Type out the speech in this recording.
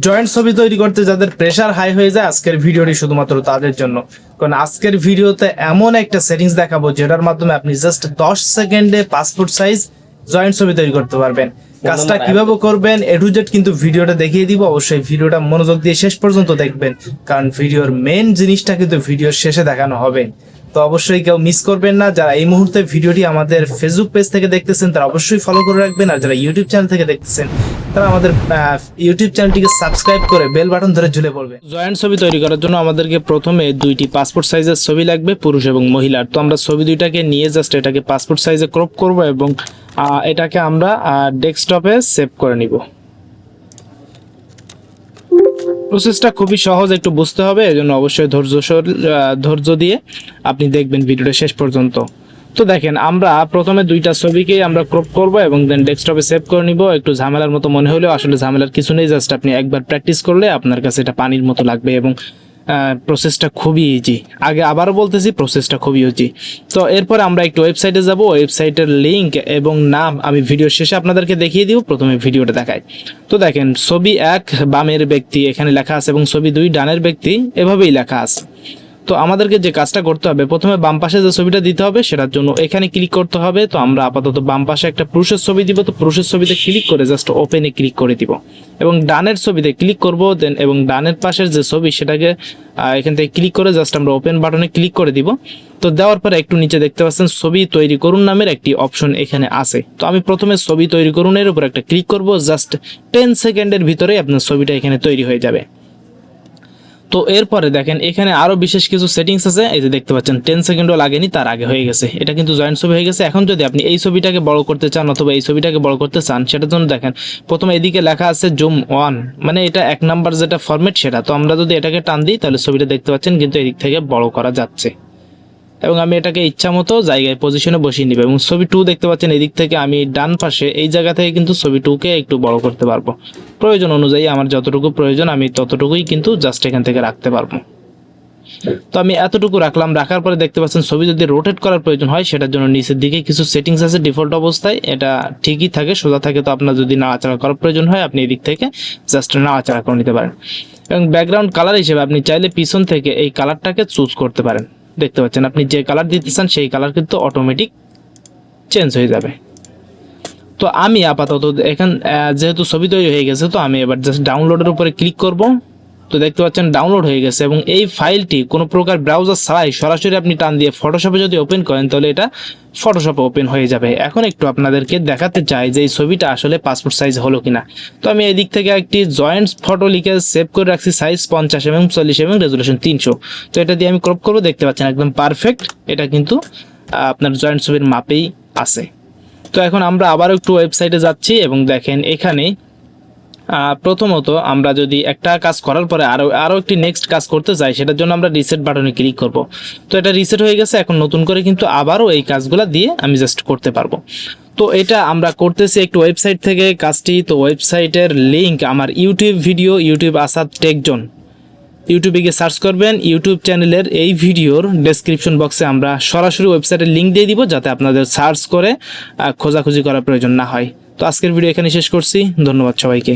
Joint ছবি তৈরি করতে যাদের প্রেশার হাই হয়ে যায় আজকের ভিডিওটি শুধুমাত্র তাদের জন্য। কারণ আজকের ভিডিওতে এমন একটা সেটিংস দেখাবো যেটার মাধ্যমে আপনি জাস্ট দশ সেকেন্ডে পাসপোর্ট সাইজ জয়েন্ট ছবি তৈরি করতে পারবেন। কাজটা কীভাবে করবেন এ টু জেড কিন্তু ভিডিওটা দেখিয়ে দিব। অবশ্যই ভিডিওটা মনোযোগ দিয়ে শেষ পর্যন্ত দেখবেন কারণ ভিডিওর মেন জিনিসটা কিন্তু ভিডিওর শেষে দেখানো হবে। তো অবশ্যই কেউ মিস করবেন না যারা এই মুহূর্তে ভিডিওটি আমাদের ফেসবুক পেজ থেকে দেখতেছেন তারা অবশ্যই ফলো করে রাখবেন আর যারা ইউটিউব চ্যানেল থেকে দেখতেছেন তারা আমাদের ইউটিউব চ্যানেলটিকে সাবস্ক্রাইব করে বেল বাটন ধরে ঝুলে পড়বে। জয়েন্ট ছবি তৈরি করার জন্য আমাদেরকে প্রথমে দুইটি পাসপোর্ট সাইজের ছবি লাগবে, পুরুষ এবং মহিলার তো আমরা ছবি দুইটাকে নিয়ে জাস্ট এটাকে পাসপোর্ট সাইজে ক্রপ করব এবং এটাকে আমরা ডেস্কটপে সেভ করে নিব। প্রসেসটা খুবই সহজ, একটু বুঝতে হবে, এজন্য অবশ্যই ধৈর্য ধৈর্য দিয়ে আপনি দেখবেন ভিডিওটা শেষ পর্যন্ত। তো দেখেন, আমরা প্রথমে দুইটা ছবিকেই আমরা ক্রপ করব এবং দেন ডেস্কটপে সেভ করে নিব। একটু ঝামেলার মতো মনে হলেও আসলে ঝামেলার কিছু নেই জাস্ট আপনি একবার প্র্যাকটিস করলে আপনার কাছে এটা পানির মতো লাগবে এবং প্রসেসটা খুবই ইজি আগে আবারও বলতেছি প্রসেসটা খুবই ইজি তো এরপর আমরা একটু ওয়েবসাইটে যাব। ওয়েবসাইটের লিংক এবং নাম আমি ভিডিও শেষে আপনাদেরকে দেখিয়ে দিব, প্রথমে ভিডিওটা দেখাই। তো দেখেন, ছবি এক, বামের ব্যক্তি, এখানে লেখা আছে এবং ছবি দুই, ডানের ব্যক্তি, এভাবেই লেখা আছে। তো আমাদেরকে যে কাজটা করতে হবে, প্রথমে বাম পাশে যে ছবিটা দিতে হবে সেটার জন্য এখানে ক্লিক করতে হবে। তো আমরা আপাতত বাম পাশে একটা পুরুষের ছবি দিব। তো পুরুষের ছবিতে ক্লিক করে জাস্ট ওপেনে ক্লিক করে দিব। এবং ডানের ছবিতে ক্লিক করব দেন এবং ডানের পাশের যে ছবি সেটাকে এখান থেকে ক্লিক করে জাস্ট আমরা ওপেন বাটনে ক্লিক করে দিব। তো দেওয়ার পরে একটু নিচে দেখতে পাচ্ছেন, ছবি তৈরি করুন নামের একটি অপশন এখানে আছে। তো আমি প্রথমে ছবি তৈরি করুন এর উপর একটা ক্লিক করব। জাস্ট টেন সেকেন্ডের ভিতরে আপনার ছবিটা এখানে তৈরি হয়ে যাবে। তো এরপরে দেখেন, এখানে আরও বিশেষ কিছু সেটিংস আছে। এই যে দেখতে পাচ্ছেন টেন সেকেন্ডও লাগেনি, তার আগে হয়ে গেছে। এটা কিন্তু জয়েন্ট ছবি হয়ে গেছে। এখন যদি আপনি এই ছবিটাকে বড় করতে চান অথবা এই ছবিটাকে বড় করতে চান, সেটার জন্য দেখেন, প্রথমে এদিকে লেখা আছে জুম ওয়ান মানে এটা এক নাম্বার যেটা ফরম্যাট সেটা। তো আমরা যদি এটাকে টান দিই, তাহলে ছবিটা দেখতে পাচ্ছেন, কিন্তু এদিক থেকে বড় করা যাচ্ছে। এবং আমি এটাকে ইচ্ছা মতো জায়গায় পজিশনে বসিয়ে নিব। এবং ছবি টু দেখতে পাচ্ছেন, এদিক থেকে আমি ডান পাশে, এই জায়গা থেকে কিন্তু ছবি টুকে একটু বড় করতে পারব। প্রয়োজন অনুযায়ী আমার যতটুকু প্রয়োজন, আমি ততটুকুই কিন্তু জাস্ট এখান থেকে রাখতে পারব। তো আমি এতটুকু রাখলাম। রাখার পরে দেখতে পাচ্ছেন, ছবি যদি রোটেট করার প্রয়োজন হয়, সেটার জন্য নিচের দিকে কিছু সেটিংস আছে ডিফল্ট অবস্থায়। এটা ঠিকই থাকে, সোজা থাকে। তো আপনার যদি নাড়াচাড়া করার প্রয়োজন হয়, আপনি এদিক থেকে জাস্ট নাড়াচাড়া করে নিতে পারেন। এবং ব্যাকগ্রাউন্ড কালার হিসেবে আপনি চাইলে পিছন থেকে এই কালারটাকে চুজ করতে পারেন। দেখতে পাচ্ছেন, আপনি যে কালার দিতে চান সেই কালার কিন্তু অটোমেটিক চেঞ্জ হয়ে যাবে। তো আমি আপাতত এখান যেহেতু ছবি তৈরি হয়ে গেছে, তো আমি এবার জাস্ট ডাউনলোডের উপরে ক্লিক করব। তো দেখতে পাচ্ছেন ডাউনলোড হয়ে গেছে এবং এই ফাইলটি কোনো প্রকার ব্রাউজার ছাড়াই সরাসরি আপনি টান দিয়ে ফটোশপে যদি ওপেন করেন, তাহলে এটা ফটোশপে ওপেন হয়ে যাবে। এখন একটু আপনাদেরকে দেখাতে চাই যে এই ছবিটা আসলে পাসপোর্ট সাইজ হলো কিনা। তো আমি এদিক থেকে একটি জয়েন্ট ফটো লিখে সেভ করে রাখছি সাইজ পঞ্চাশ এবং চল্লিশ এবং রেজুলেশন তিনশো। তো এটা দিয়ে আমি ক্রপ করব, দেখতে পাচ্ছেন একদম পারফেক্ট এটা কিন্তু আপনার জয়েন্ট ছবির মাপেই আছে। তো এখন আমরা আবারও একটু ওয়েবসাইটে যাচ্ছি এবং দেখেন এখানে প্রথমত আমরা যদি একটা কাজ করার পরে আরও আরও একটি নেক্সট কাজ করতে চাই সেটার জন্য আমরা রিসেট বাটনে ক্লিক করব। তো এটা রিসেট হয়ে গেছে, এখন নতুন করে কিন্তু আবারও এই কাজগুলো দিয়ে আমি জাস্ট করতে পারব। তো এটা আমরা করতেছি একটু ওয়েবসাইট থেকে কাজটি। তো ওয়েবসাইটের লিংক আমার YouTube video YouTube Asad tech zone ইউটিউবে গিয়ে সার্চ করবেন ইউটিউব চ্যানেলের এই ভিডিওর ডেসক্রিপশন বক্সে আমরা সরাসরি ওয়েবসাইটের লিঙ্ক দিয়ে দিব, যাতে আপনাদের সার্চ করে খোঁজাখুঁজি করার প্রয়োজন না হয়। তো আজকের ভিডিও এখানে শেষ করছি। ধন্যবাদ সবাইকে।